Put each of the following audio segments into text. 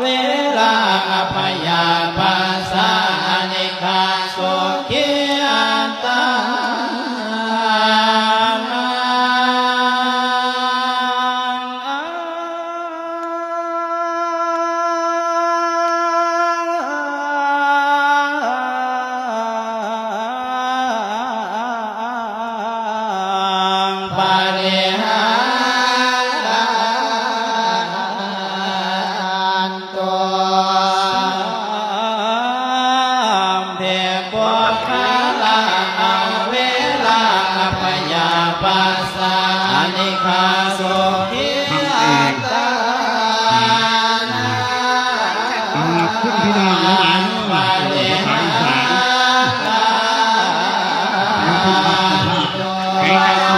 เวลาพยาปัสสานิคาสุขีอัตตาปาริหา ปัสสานิคาสุขีอัตตาอ่าคุณพี่น้องหลายๆปาริหารันใครจะเอา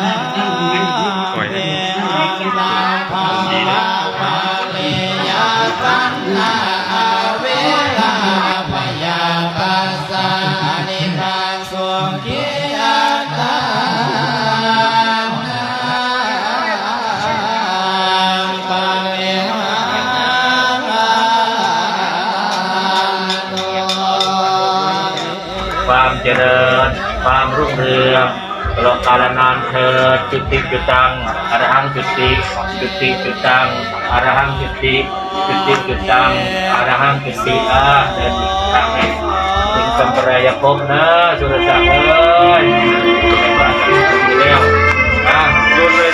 นั่งนั่งกินเวลาภาวะปาลิยา ความเจริญ ความรุ่งเรืองตลอดกาลนานเถิดจุติจุตังอรหังจุติจุติจุตังอรหังจุติจุติจุตังอรหังจุติอาเดินทางให้ถึงสัมปรายภพนะสุรศักดิ์เอ้ยไม่ว่าจะเป็นแล้วนะดูเลย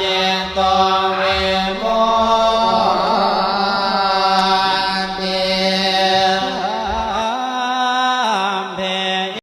Yeah.